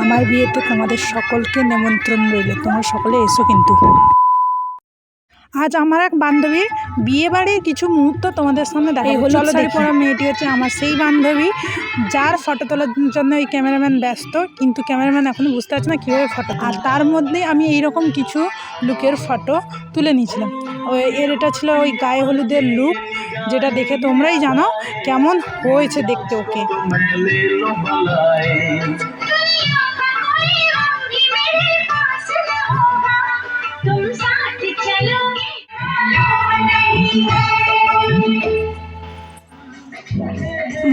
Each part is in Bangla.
আমার বিয়েতে তোমাদের সকলকে নেমন্ত্রণ রইল। তোমরা সকলে এসো কিন্তু। আজ আমার এক বান্ধবীর বিয়ে বাড়ির কিছু মুহূর্ত তোমাদের সামনে দেখা এই হলো শাড়ি পরা মেয়েটি হচ্ছে আমার সেই বান্ধবী যার ফটো তোলার জন্য এই ক্যামেরাম্যান ব্যস্ত কিন্তু ক্যামেরাম্যান এখনও বুঝতে পারছে না কীভাবে ফটো আর তার মধ্যে আমি এইরকম কিছু লুকের ফটো তুলে নিয়েছিলাম। ওই এর এটা ছিল ওই গায়ে হলুদের লুক যেটা দেখে তোমরাই জানো কেমন হয়েছে দেখতে ওকে।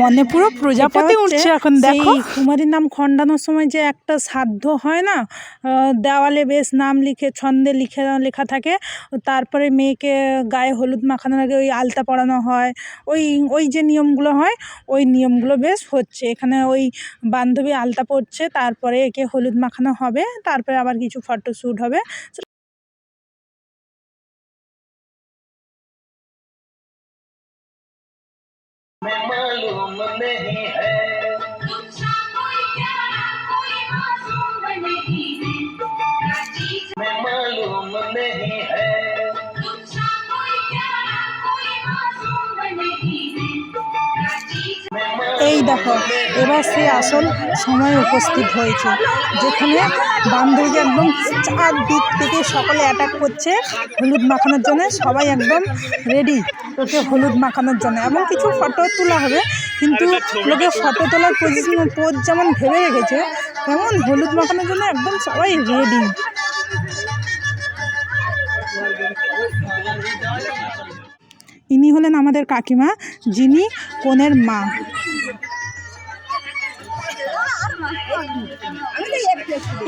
মনে পুরো প্রজাপতি উঠছে এখন দেখো। কুমারীর নাম খণ্ডানোর সময় যে একটা সাধ্য হয় না দেওয়ালে বেশ নাম লিখে ছন্দে লিখে লেখা থাকে। তারপরে মেয়েকে গায়ে হলুদ মাখানোর আগে ওই আলতা পরানো হয়। ওই ওই যে নিয়মগুলো হয় ওই নিয়মগুলো বেশ হচ্ছে। এখানে ওই বান্ধবী আলতা পড়ছে তারপরে একে হলুদ মাখানো হবে তারপরে আবার কিছু ফটোশ্যুট হবে। मालूम नहीं है। দেখো, এবার সে আসল সময় উপস্থিত হয়েছে, যেখানে বান্ধবীকে একদম চার দিক থেকে সকলে অ্যাটাক করছে, হলুদ মাখানোর জন্য সবাই একদম রেডি ওকে হলুদ মাখানোর জন্য। এবং কিছু ফটো তোলা হবে, কিন্তু লোকে ফটো তোলার পজিশন পোজ যেমন ভেবে রেখেছে, তেমন হলুদ মাখানোর জন্য একদম সবাই রেডি ইনি হলেন আমাদের কাকিমা যিনি কনের মা।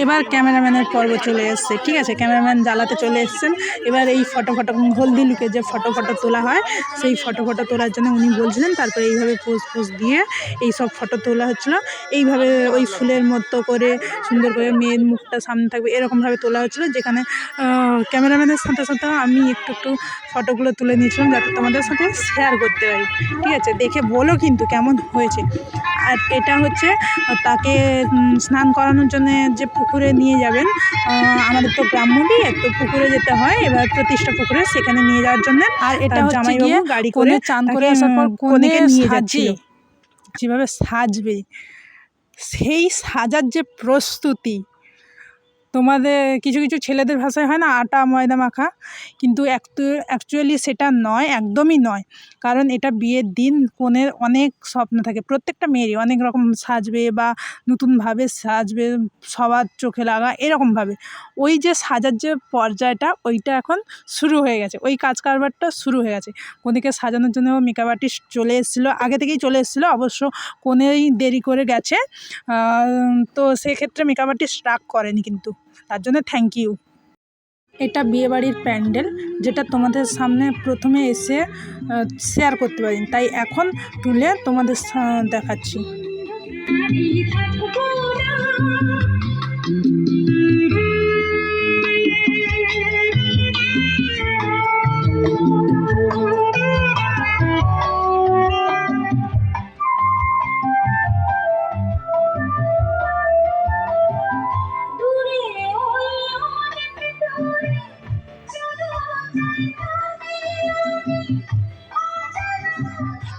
এবার ক্যামেরাম্যানের পর্ব চলে এসছে। ঠিক আছে, ক্যামেরাম্যান জ্বালাতে চলে এসছেন। এবার এই ফটো ফটো হলদি লুকে যে ফটো ফটো তোলা হয়, সেই ফটো ফটো তোলার জন্য উনি বলছিলেন, তারপরে এইভাবে পোজ পোজ দিয়ে এই সব ফটো তোলা হচ্ছিল। এইভাবে ওই ফুলের মতো করে, সুন্দর করে মেয়ের মুখটা সামনে থাকবে, এরকমভাবে তোলা হচ্ছিল, যেখানে ক্যামেরাম্যানের সাথে সাথে আমি একটু একটু ফটোগুলো তুলে নিয়েছিলাম, যাতে তোমাদের সাথে শেয়ার করতে পারি। ঠিক আছে, দেখে বলো কিন্তু কেমন হয়েছে। আর এটা হচ্ছে তাকে স্নান করানোর জন্য যে পুকুরে নিয়ে যাবেন আমাদের তো গ্রাম্য বিয়ে তো পুকুরে যেতে হয় এবার প্রতিষ্ঠা পুকুরে সেখানে নিয়ে যাওয়ার জন্য। আর এটা জামাই গাড়ি করে চান করে আসার পর নিয়ে যাচ্ছি যেভাবে সাজবে সেই সাজার যে প্রস্তুতি তোমাদের, কিছু কিছু ছেলেদের ভাষায় হয় না, আটা, ময়দা মাখা, কিন্তু অ্যাকচুয়ালি সেটা নয়, একদমই নয়। কারণ এটা বিয়ের দিন কনের অনেক স্বপ্ন থাকে। প্রত্যেকটা মেয়েরই অনেক রকম সাজবে বা নতুনভাবে সাজবে, সবার চোখে লাগা, এরকমভাবে। ওই যে সাজার যে পর্যায়টা, ওইটা এখন শুরু হয়ে গেছে। ওই কাজ কারবারটা শুরু হয়ে গেছে। কনেকে সাজানোর জন্য মেকআপ আর্টিস্ট চলে এসেছিল, আগে থেকেই চলে এসেছিল, অবশ্য কনেই দেরি করে গেছে। তো সেক্ষেত্রে মেকআপ আর্টিস্ট রাগ করেনি কিন্তু। তার জন্য থ্যাংক ইউ এটা বিয়েবাড়ির প্যান্ডেল, যেটা তোমাদের সামনে প্রথমে এসে শেয়ার করতে পারি তাই এখন তুলে তোমাদের দেখাচ্ছি।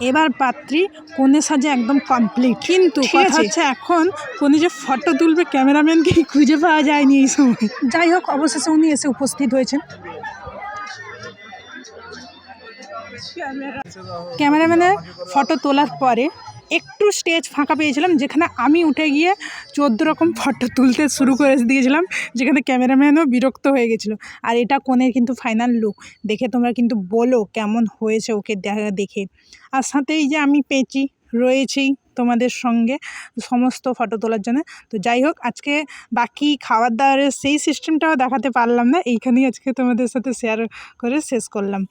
এবার পাত্রী কনে সাজে একদম কমপ্লিট কিন্তু কথা হচ্ছে এখন কনে যে ফটো তুলবে ক্যামেরাম্যানকে খুঁজে পাওয়া যায়নি এই সময়। যাই হোক অবশেষে উনি এসে উপস্থিত হয়েছেন। ক্যামেরাম্যানের ফটো তোলার পরে একটু স্টেজ ফাঁকা পেয়েছিলাম, যেখানে আমি উঠে গিয়ে চোদ্দ রকম ফটো তুলতে শুরু করে দিয়েছিলাম, যেখানে ক্যামেরাম্যানও বিরক্ত হয়ে গেছিল। আর এটা কোনের কিন্তু ফাইনাল লুক দেখে তোমরা কিন্তু বলো কেমন হয়েছে ওকে দেখা দেখে। আর সাথে এই যে আমি পেঁচি রয়েছেই তোমাদের সঙ্গে সমস্ত ফটো তোলার জন্য। তো যাই হোক, আজকে বাকি খাবার দাবারের সেই সিস্টেমটাও দেখাতে পারলাম না। এইখানেই আজকে তোমাদের সাথে শেয়ার করে শেষ করলাম।